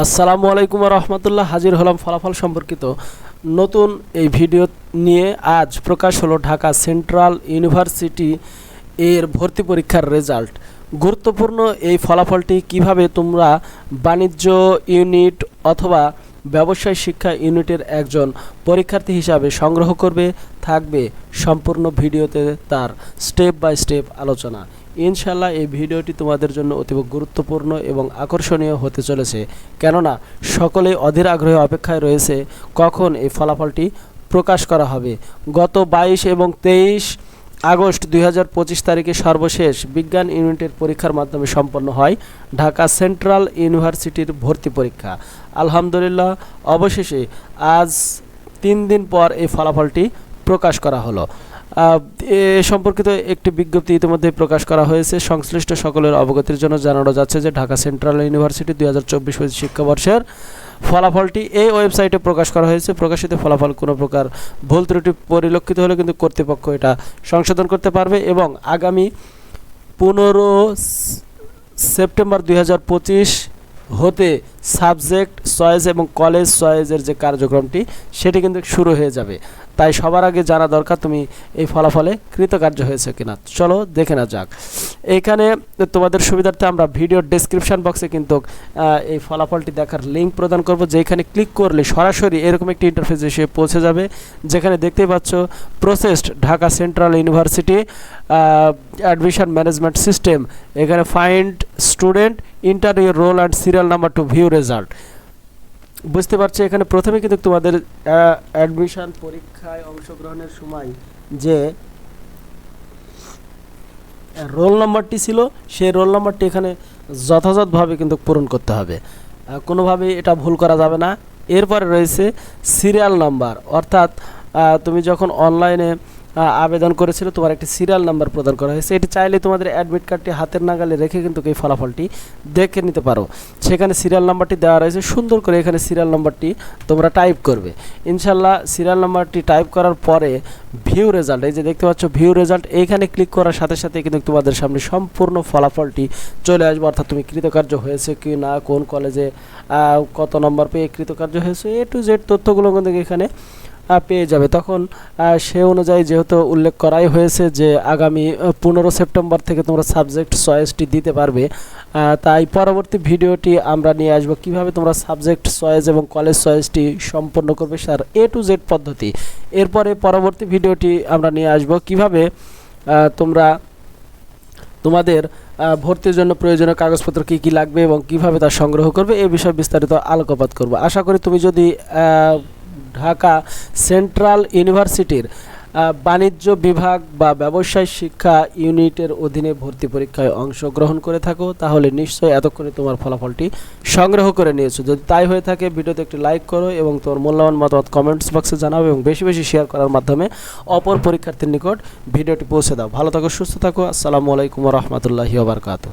আসসালামু আলাইকুম রহমতুল্লাহ। হাজির হলাম ফলাফল সম্পর্কিত নতুন এই ভিডিও নিয়ে। আজ প্রকাশ হলো ঢাকা সেন্ট্রাল ইউনিভার্সিটি এর ভর্তি পরীক্ষার রেজাল্ট। গুরুত্বপূর্ণ এই ফলাফলটি কীভাবে তোমরা বাণিজ্য ইউনিট অথবা ব্যবসায় শিক্ষা ইউনিটের একজন পরীক্ষার্থী হিসাবে সংগ্রহ করবে, থাকবে সম্পূর্ণ ভিডিওতে তার স্টেপ বাই স্টেপ আলোচনা। ইনশাল্লাহ এই ভিডিওটি তোমাদের জন্য অতীব গুরুত্বপূর্ণ এবং আকর্ষণীয় হতে চলেছে। কেননা, সকলেই অধীর আগ্রহে অপেক্ষায় রয়েছে কখন এই ফলাফলটি প্রকাশ করা হবে। গত বাইশ এবং তেইশ আগস্ট দুই হাজার পঁচিশ তারিখে সর্বশেষ বিজ্ঞান ইউনিটের পরীক্ষার মাধ্যমে সম্পন্ন হয় ঢাকা সেন্ট্রাল ইউনিভার্সিটির ভর্তি পরীক্ষা। আলহামদুলিল্লাহ, অবশেষে আজ তিন দিন পর এই ফলাফলটি প্রকাশ করা হলো। এ সম্পর্কিত একটি বিজ্ঞপ্তি ইতিমধ্যে প্রকাশ করা হয়েছে। সংশ্লিষ্ট সকলের অবগতির জন্য জানানো যাচ্ছে যে ঢাকা সেন্ট্রাল ইউনিভার্সিটি দুই হাজার চব্বিশ শিক্ষাবর্ষের ফলাফলটি এই ওয়েবসাইটে প্রকাশ করা হয়েছে। প্রকাশিত ফলাফল কোনো প্রকার ভুল ত্রুটি পরিলক্ষিত হলে কিন্তু কর্তৃপক্ষ এটা সংশোধন করতে পারবে এবং আগামী পনেরো সেপ্টেম্বর দু হাজার পঁচিশ হতে সাবজেক্ট, চয়েস এবং কলেজ চয়েসের যে কার্যক্রমটি, সেটি কিন্তু শুরু হয়ে যাবে। তাই সবার আগে জানা দরকার তুমি এই ফলাফলে কৃতকার্য হয়েছে কিনা। চলো দেখে না যাক। এইখানে তোমাদের সুবিধার্থে আমরা ভিডিও ডেসক্রিপশন বক্সে কিন্তু এই ফলাফলটি দেখার লিঙ্ক প্রদান করব, যেখানে ক্লিক করলে সরাসরি এরকম একটি ইন্টারফেস এসে পৌঁছে যাবে, যেখানে দেখতেই পাচ্ছ processed Dhaka central university admission management system এখানে find student enter your roll and serial number to view result বুঝতে পারছি এখানে প্রথমে কিন্তু তোমাদের অ্যাডমিশন পরীক্ষায় অংশগ্রহণের সময় যে রোল নাম্বারটি ছিল সেই রোল নাম্বারটি এখানে যথাযথভাবে কিন্তু পূরণ করতে হবে। আহ, কোনোভাবেই এটা ভুল করা যাবে না। এরপরে রয়েছে সিরিয়াল নাম্বার অর্থাৎ তুমি যখন অনলাইনে আবেদন করেছিল। তোমার একটি সিরিয়াল নাম্বার প্রদান করা হয়েছে। এটি চাইলে তোমাদের অ্যাডমিট কার্ডটি হাতের নাগালে রেখে কিন্তু এই ফলাফলটি দেখে নিতে পারো। সেখানে সিরিয়াল নাম্বারটি দেওয়া রয়েছে। সুন্দর করে এখানে সিরিয়াল নাম্বারটি তোমরা টাইপ করবে। ইনশাল্লাহ সিরিয়াল নাম্বারটি টাইপ করার পরে ভিউ রেজাল্ট এই যে দেখতে পাচ্ছ ভিউ রেজাল্ট এইখানে ক্লিক করার সাথে সাথে কিন্তু তোমাদের সামনে সম্পূর্ণ ফলাফলটি চলে আসবে। অর্থাৎ তুমি কৃতকার্য হয়েছে কি না, কোন কলেজে কত নম্বর পেয়ে কৃতকার্য হয়েছে, এ টু জেড তথ্যগুলো কিন্তু এখানে পেয়ে যাবে। তখন সে অনুযায়ী যেহেতু উল্লেখ করাই হয়েছে যে আগামী পনেরো সেপ্টেম্বর থেকে তোমরা সাবজেক্ট চয়েসটি দিতে পারবে। তাই পরবর্তী ভিডিওটি আমরা নিয়ে আসব। কীভাবে তোমরা সাবজেক্ট চয়েস এবং কলেজ চয়েসটি সম্পন্ন করবে স্যার? এ টু জেড পদ্ধতি। এরপরে পরবর্তী ভিডিওটি আমরা নিয়ে আসব। কীভাবে তোমরা তোমাদের ভর্তির জন্য প্রয়োজনীয় কাগজপত্র কী কী লাগবে এবং কীভাবে তা সংগ্রহ করবে এ বিষয়ে বিস্তারিত আলোকপাত করব। আশা করি তুমি যদি ঢাকা সেন্ট্রাল ইউনিভার্সিটির বাণিজ্য বিভাগ বা ব্যবসায় শিক্ষা ইউনিটের অধীনে ভর্তি পরীক্ষায় অংশগ্রহণ করে থাকো, তাহলে নিশ্চয়ই এতক্ষণে তোমার ফলাফলটি সংগ্রহ করে নিয়েছো। যদি তাই হয়ে থাকে, ভিডিওতে একটি লাইক করো এবং তোমার মূল্যবান মতামত কমেন্টস বক্সে জানাও এবং বেশি বেশি শেয়ার করার মাধ্যমে অপর পরীক্ষার্থীর নিকট ভিডিওটি পৌঁছে দাও। ভালো থাকো, সুস্থ থাকো। আসসালামু আলাইকুম রহমতুল্লাহি ওবরকাতু